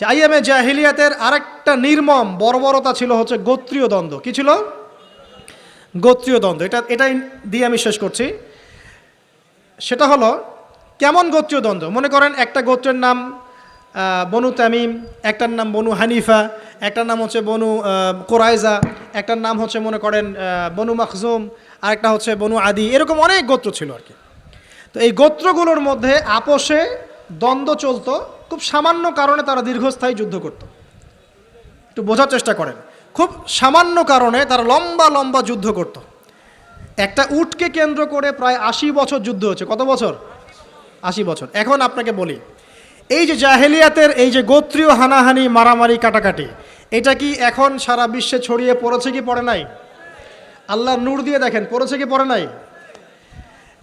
যে আইএমএ জাহিলিয়াতের আরেকটা নির্মম বর্বরতা ছিল হচ্ছে গোত্রীয় দ্বন্দ্ব। কী ছিল? গোত্রীয় দ্বন্দ্ব। এটা এটাই দিয়ে আমি শেষ করছি। সেটা হলো, কেমন গোত্রীয় দ্বন্দ্ব? মনে করেন একটা গোত্রের নাম বনু তামিম, একটার নাম বনু হানিফা, একটার নাম হচ্ছে বনু কোরাইজা, একটার নাম হচ্ছে মনে করেন বনু মাখজুম, আরেকটা হচ্ছে বনু আদি। এরকম অনেক গোত্র ছিল আর কি। তো এই গোত্রগুলোর মধ্যে আপোষে দ্বন্দ্ব চলতো। খুব সামান্য কারণে তারা দীর্ঘস্থায়ী যুদ্ধ করত। একটু বোঝার চেষ্টা করেন। খুব সামান্য কারণে তারা লম্বা লম্বা যুদ্ধ করত। একটা উটকে কেন্দ্র করে প্রায় আশি বছর যুদ্ধ হচ্ছে। কত বছর? আশি বছর। এখন আপনাকে বলি, এই যে জাহেলিয়াতের এই যে গোত্রীয় হানাহানি, মারামারি, কাটাকাটি, এটা কি এখন সারা বিশ্বে ছড়িয়ে পড়েছে কি পড়ে নাই? আল্লাহ নূর দিয়ে দেখেন, পড়েছে কি পড়ে নাই?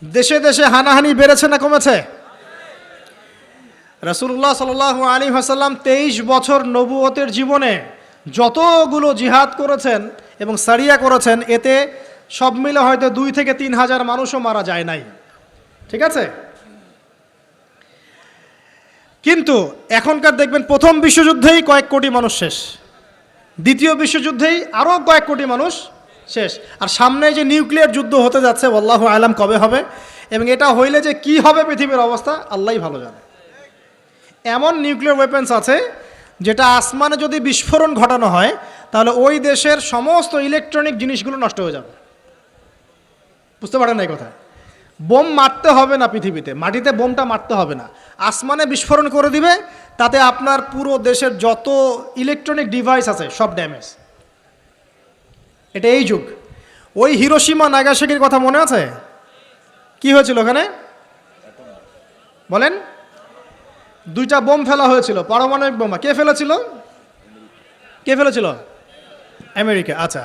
দেশে দেশে হানাহানি বেড়েছে না কমেছে? রসুল্লাহ সাল আলী হাসাল্লাম তেইশ বছর নবুয়তের জীবনে যতগুলো জিহাদ করেছেন এবং সারিয়া করেছেন, এতে সব মিলে হয়তো দুই থেকে তিন হাজার মানুষও মারা যায় নাই। ঠিক আছে? কিন্তু এখনকার দেখবেন প্রথম বিশ্বযুদ্ধেই কয়েক কোটি মানুষ শেষ। দ্বিতীয় বিশ্বযুদ্ধেই আরও কয়েক কোটি মানুষ শেষ। আর সামনে যে নিউক্লিয়ার যুদ্ধ হতে যাচ্ছে আল্লাহ আলাম কবে হবে? এবং এটা হইলে যে কি হবে পৃথিবীর অবস্থা, আল্লাহই ভালো জানে। এমন নিউক্লিয়ার ওয়েপেন্স আছে যেটা আসমানে যদি বিস্ফোরণ ঘটানো হয়, তাহলে ওই দেশের সমস্ত ইলেকট্রনিক জিনিসগুলো নষ্ট হয়ে যাবে। বুঝতে পারেন এই কথা? বোম মারতে হবে না পৃথিবীতে, মাটিতে বোমটা মারতে হবে না। আসমানে বিস্ফোরণ করে দিবে, তাতে আপনার পুরো দেশের যত ইলেকট্রনিক ডিভাইস আছে, সব ড্যামেজ এটা এই যুগ। ওই হিরোসীমা নাগাসাকির কথা মনে আছে? কি হয়েছিল ওখানে? বলেন। দুইটা বোম ফেলা হয়েছিল, পারমাণবিক বোমা। কে ফেলেছিল? কে ফেলেছিল? আমেরিকা আচ্ছা।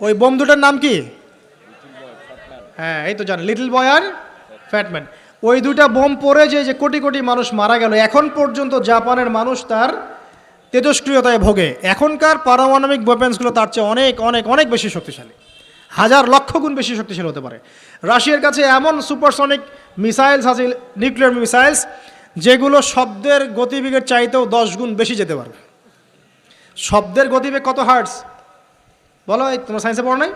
ওই বোম দুটার নাম কি? হ্যাঁ এই তো জানেন লিটল বয় আর ফ্যাটম্যান। ওই দুইটা বোম পড়ে যে যে কোটি কোটি মানুষ মারা গেল, এখন পর্যন্ত জাপানের মানুষ তার তেজস্ক্রিয়তায় ভোগে। এখনকার পারমাণবিক ওয়েপেন্সগুলো তার চেয়ে অনেক অনেক অনেক বেশি শক্তিশালী। হাজার লক্ষ গুণ বেশি শক্তিশালী হতে পারে। রাশিয়ার কাছে এমন সুপারসনিক মিসাইলস আছে নিউক্লিয়ার মিসাইলস যেগুলো শব্দের গতিবেগের চাইতেও দশ গুণ বেশি যেতে পারবে। শব্দের গতিবেগ কত হার্টস বলো, এই তোমার সায়েন্সে পড়ো নাই?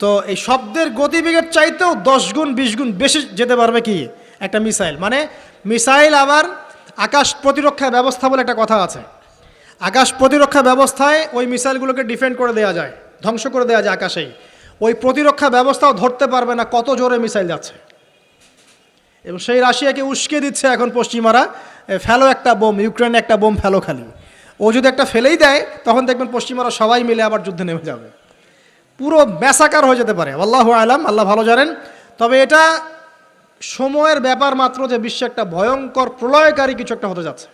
তো এই শব্দের গতিবেগের চাইতেও দশ গুণ, বিশ গুণ বেশি যেতে পারবে কি? একটা মিসাইল মানে মিসাইল আবার আকাশ প্রতিরক্ষা ব্যবস্থা বলে একটা কথা আছে। আকাশ প্রতিরক্ষা ব্যবস্থায় ওই মিসাইলগুলোকে ডিফেন্ড করে দেওয়া যায়, ধ্বংস করে দেওয়া যায় আকাশেই। ওই প্রতিরক্ষা ব্যবস্থাও ধরতে পারবে না কত জোরে মিসাইল যাচ্ছে। এবং সেই রাশিয়াকে উস্কে দিচ্ছে এখন পশ্চিমারা। ফেলো একটা বোম, ইউক্রেনে একটা বোম ফেলো খালি। ও যদি একটা ফেলেই দেয়, তখন দেখবেন পশ্চিমারা সবাই মিলে আবার যুদ্ধে নেমে যাবে। পুরো ব্যাসাকার হয়ে যেতে পারে, আল্লাহ আলাম, আল্লাহ ভালো জানেন। তবে এটা সময়ের ব্যাপার মাত্র যে বিশ্বে একটা ভয়ঙ্কর প্রলয়কারী কিছু একটা হতে যাচ্ছে।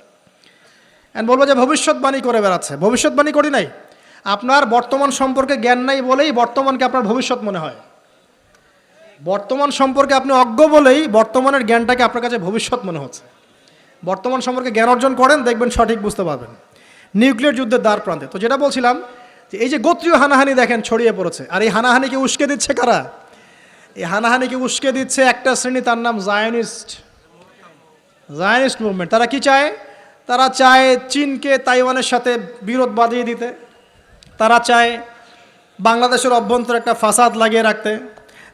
অ্যান্ড বলব যে ভবিষ্যৎবাণী করে বেড়াচ্ছে। ভবিষ্যৎবাণী করি নাই? আপনার বর্তমান সম্পর্কে জ্ঞান নাই বলেই বর্তমানকে আপনার ভবিষ্যৎ মনে হয়। বর্তমান সম্পর্কে আপনি অজ্ঞ বলেই বর্তমানের জ্ঞানটাকে আপনার কাছে ভবিষ্যৎ মনে হচ্ছে। বর্তমান সম্পর্কে জ্ঞান অর্জন করেন, দেখবেন সঠিক বুঝতে পারবেন। নিউক্লিয়ার যুদ্ধের দ্বার প্রান্তে। তো যেটা বলছিলাম, যে এই যে গোত্রীয় হানাহানি দেখেন, ছড়িয়ে পড়েছে। আর এই হানাহানিকে উস্কে দিচ্ছে কারা? এই হানাহানিকে উস্কে দিচ্ছে একটা শ্রেণি, তার নাম জায়নিস্ট। Zionist movement. তারা কি চায়? তারা চায় চীনকে তাইওয়ানের সাথে বিরোধ বাঁধিয়ে দিতে। তারা চায় বাংলাদেশের অভ্যন্তরে একটা ফাসাদ লাগিয়ে রাখতে।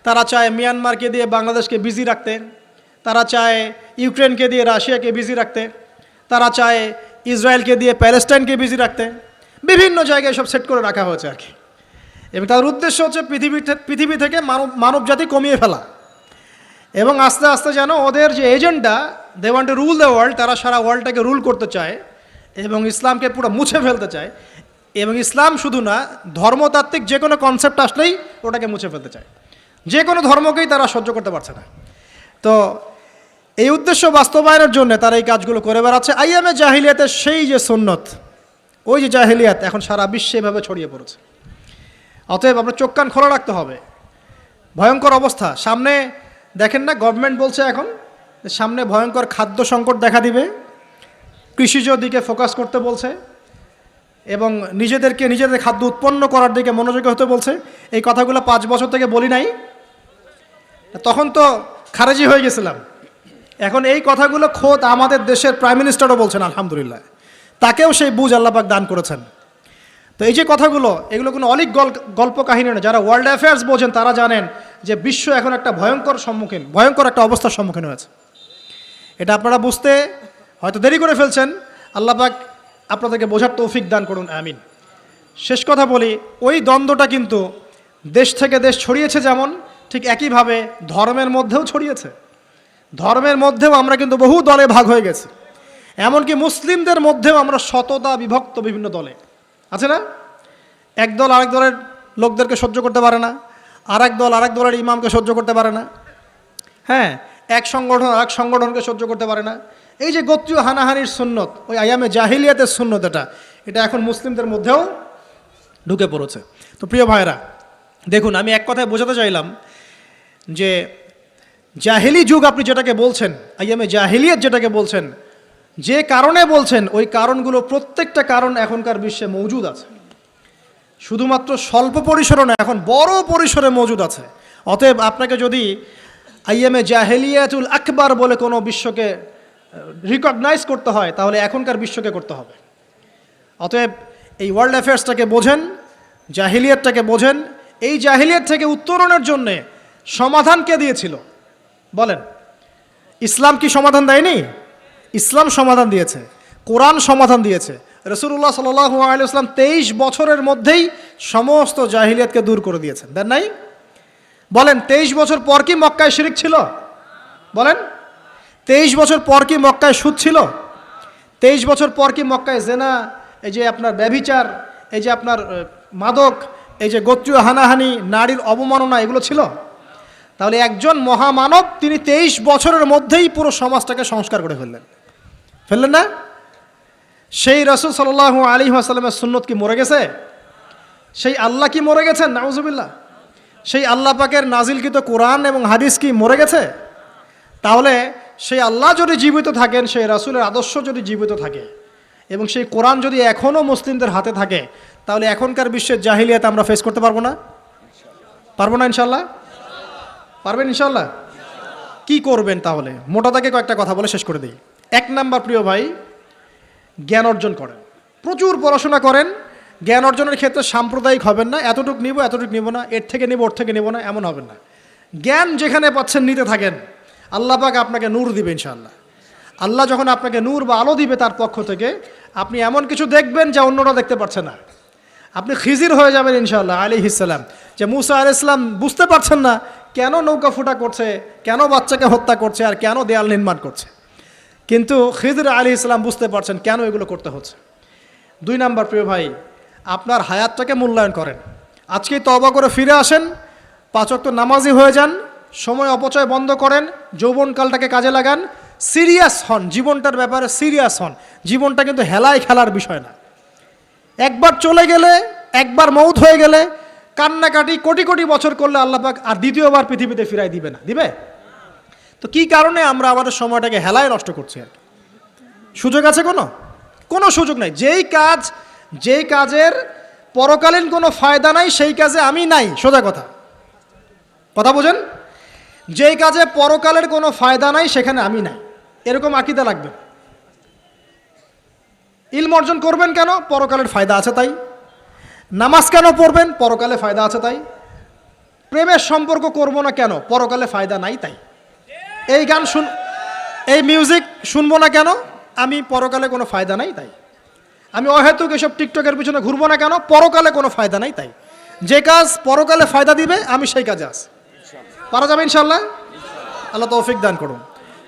তারা চায় মিয়ানমারকে দিয়ে বাংলাদেশকে বিজি রাখতে, তারা চায় ইউক্রেনকে দিয়ে রাশিয়াকে বিজি রাখতে, তারা চায় ইসরায়েলকে দিয়ে প্যালেস্টাইনকে বিজি রাখতে, বিভিন্ন জায়গায় সব সেট করে রাখা হয়েছে আর কি। এবং তার উদ্দেশ্য হচ্ছে পৃথিবী পৃথিবী থেকে মানব মানব জাতি কমিয়ে ফেলা। এবং আস্তে আস্তে যেন ওদের যে agenda they want to rule the world তারা সারা ওয়ার্ল্ডটাকে রুল করতে চায় এবং ইসলামকে পুরো মুছে ফেলতে চায়। এবং ইসলাম শুধু না, ধর্মতাত্ত্বিক যে কোনো কনসেপ্ট আসলেই ওটাকে মুছে ফেলতে চায়। যে কোনো ধর্মকেই তারা সহ্য করতে পারছে না। তো এই উদ্দেশ্য বাস্তবায়নের জন্য তারা এই কাজগুলো করে বেড়াচ্ছে। আইএমএ জাহিলিয়াতের সেই যে সুন্নত, ওই যে জাহিলিয়াত এখন সারা বিশ্বে এভাবে ছড়িয়ে পড়েছে। অতএব আপনার চোখ কান খোলা রাখতে হবে। ভয়ঙ্কর অবস্থা। সামনে দেখেন না গভর্নমেন্ট বলছে এখন, সামনে ভয়ঙ্কর খাদ্য সংকট দেখা দিবে। কৃষিজ দিকে ফোকাস করতে বলছে এবং নিজেদেরকে, নিজেদের খাদ্য উৎপন্ন করার দিকে মনোযোগী হতে বলছে। এই কথাগুলো পাঁচ বছর থেকে বলি নাই। তখন তো খারেজি হয়ে গেছিলাম। এখন এই কথাগুলো খোদ আমাদের দেশের প্রাইম মিনিস্টারও বলছেন, আলহামদুলিল্লাহ। তাকেও সেই বুঝ আল্লাপাক দান করেছেন। তো এই যে কথাগুলো, এগুলো কোনো অলিক গল- গল্প কাহিনী নয়। যারা ওয়ার্ল্ড অ্যাফেয়ার্স বোঝেন, তারা জানেন যে বিশ্ব এখন একটা ভয়ঙ্কর সম্মুখীন, ভয়ঙ্কর একটা অবস্থার সম্মুখীন হয়েছে। এটা আপনারা বুঝতে হয়তো দেরি করে ফেলছেন। আল্লাপাক আপনাদেরকে বোঝার তৌফিক দান করুন, আমিন। শেষ কথা বলি, ওই দ্বন্দ্বটা কিন্তু দেশ থেকে দেশ ছড়িয়েছে যেমন ঠিক একইভাবে ধর্মের মধ্যেও ছড়িয়েছে। ধর্মের মধ্যেও আমরা কিন্তু বহু দলে ভাগ হয়ে গেছি। এমনকি মুসলিমদের মধ্যেও আমরা শততা বিভক্ত বিভিন্ন দলে। আছে না? এক দল আরেক দলের লোকদেরকে সহ্য করতে পারে না। আর এক দল আরেক দলের ইমামকে সহ্য করতে পারে না। হ্যাঁ এক সংগঠন আরেক সংগঠনকে সহ্য করতে পারে না। এই যে গোত্রীয় হানাহানির সুন্নত, ওই আয়ামে জাহিলিয়াতের সুন্নত এটা এটা এখন মুসলিমদের মধ্যেও ঢুকে পড়েছে। তো প্রিয় ভাইরা দেখুন, আমি এক কথায় বোঝাতে চাইলাম যে জাহেলি যুগ আপনি যেটাকে বলছেন, আইয়ামে জাহিলিয়াত যেটাকে বলছেন, যে কারণে বলছেন, ওই কারণগুলো প্রত্যেকটা কারণ এখনকার বিশ্বে মজুদ আছে। শুধুমাত্র স্বল্প পরিসরে না এখন বড় পরিসরে মজুদ আছে। অতএব আপনাকে যদি আইএমএ জাহেলিয়াতুল আকবার বলে কোনো বিশ্বকে রিকগনাইজ করতে হয়, তাহলে এখনকার বিশ্বকে করতে হবে। অতএব এই ওয়ার্ল্ড অ্যাফেয়ার্সটাকে বোঝেন, জাহিলিয়াতটাকে বোঝেন, এই জাহিলিয়াত থেকে উত্তরণের জন্যে সমাধান কে দিয়েছিল? বলেন। ইসলাম কি সমাধান দেয়নি? ইসলাম সমাধান দিয়েছে। কোরআন সমাধান দিয়েছে। রসুল্লাহ সাল্লাহ আলিয়াল্লাম তেইশ বছরের মধ্যেই সমস্ত জাহিলিয়াতকে দূর করে দিয়েছেন। দেন নাই? বলেন, তেইশ বছর পর কি মক্কায় শিরিক ছিল? বলেন, তেইশ বছর পর কি মক্কায় সুদ ছিল? তেইশ বছর পর কি মক্কায় জেনা, এই যে আপনার ব্যভিচার, এই যে আপনার মাদক, এই যে গোত্রীয় হানাহানি, নারীর অবমাননা, এগুলো ছিল? তাহলে একজন মহামানব তিনি তেইশ বছরের মধ্যেই পুরো সমাজটাকে সংস্কার করে ফেললেন। ফেললেন না? সেই রসুল সাল্লাহ আলী আসালামের সুন্নত কি মরে গেছে? সেই আল্লাহ কি মরে গেছেন? নাউজুবিল্লাহ। সেই আল্লাহ পাকের নাজিলকৃত কোরআন এবং হাদিস কি মরে গেছে? তাহলে সেই আল্লাহ যদি জীবিত থাকেন, সেই রাসুলের আদর্শ যদি জীবিত থাকে এবং সেই কোরআন যদি এখনও মুসলিমদের হাতে থাকে, তাহলে এখনকার বিশ্বের জাহিলিয়াতে আমরা ফেস করতে পারব না? পারব না ইনশাল্লাহ পারবেন ইনশাল্লাহ কি করবেন তাহলে? মোটা তাকে কয়েকটা কথা বলে শেষ করে দিই। এক নাম্বার প্রিয় ভাই, জ্ঞান অর্জন করেন। প্রচুর পড়াশোনা করেন, জ্ঞান অর্জনের ক্ষেত্রে সাম্প্রদায়িক হবেন না, এতটুক নিব এতটুক নিব না, এর থেকে নিব, ওর থেকে নিব না, এমন হবেন না। জ্ঞান যেখানে পাচ্ছেন, নিতে থাকেন। আল্লাহ পাক আপনাকে নূর দিবে ইনশাল্লাহ আল্লাহ যখন আপনাকে নূর বা আলো দিবে তার পক্ষ থেকে, আপনি এমন কিছু দেখবেন যা অন্যরা দেখতে পারছে না। আপনি খিজির হয়ে যাবেন ইনশাআল্লাহ আলি ইসলাম যে মুসা আল ইসলাম বুঝতে পারছেন না কেন নৌকা ফুটা করছে, কেন বাচ্চাকে হত্যা করছে, আর কেন দেয়াল নির্মাণ করছে? কিন্তু খিজির আলী ইসলাম বুঝতে পারছেন কেন এগুলো করতে হচ্ছে। দুই নাম্বার প্রিয় ভাই, আপনার হায়াতটাকে মূল্যায়ন করেন। আজকেই তবা করে ফিরে আসেন পাঁচক তো নামাজি হয়ে যান, সময় অপচয় বন্ধ করেন, যৌবনকালটাকে কাজে লাগান, সিরিয়াস হন, জীবনটার ব্যাপারে সিরিয়াস হন। জীবনটা কিন্তু হেলায় খেলার বিষয় না। একবার চলে গেলে, একবার মৌত হয়ে গেলে কান্নাকাটি, কোটি কোটি বছর করলে আল্লাহ পাক আর দ্বিতীয়বার পৃথিবীতে ফিরাই দিবে না। দিবে? তো কি কারণে আমরা আমাদের সময়টাকে হেলায় নষ্ট করছি আর? সুযোগ আছে কোনো? কোনো সুযোগ নাই। যেই কাজ, যেই কাজের পরকালীন কোনো ফায়দা নাই, সেই কাজে আমি নাই। সোজা কথা। কথা বোঝেন? যেই কাজে পরকালের কোনো ফায়দা নাই, সেখানে আমি নাই। এরকম আকিদা লাগবে ইলম অর্জন করবেন কেন? পরকালের ফায়দা আছে তাই। নামাজ কেন পড়বেন? পরকালে ফায়দা আছে তাই। প্রেমের সম্পর্ক করব না কেন? পরকালে ফায়দা নাই তাই। এই গান শুন, এই মিউজিক শুনব না কেন? আমি পরকালে কোনো ফায়দা নাই তাই। আমি অহেতুক এসব টিকটকের পিছনে ঘুরবো না কেন? পরকালে কোনো ফায়দা নাই তাই। যে কাজ পরকালে ফায়দা দিবে, আমি সেই কাজে আস পারা যাবে ইনশাল্লাহ আল্লাহ তৌফিক দান করুন।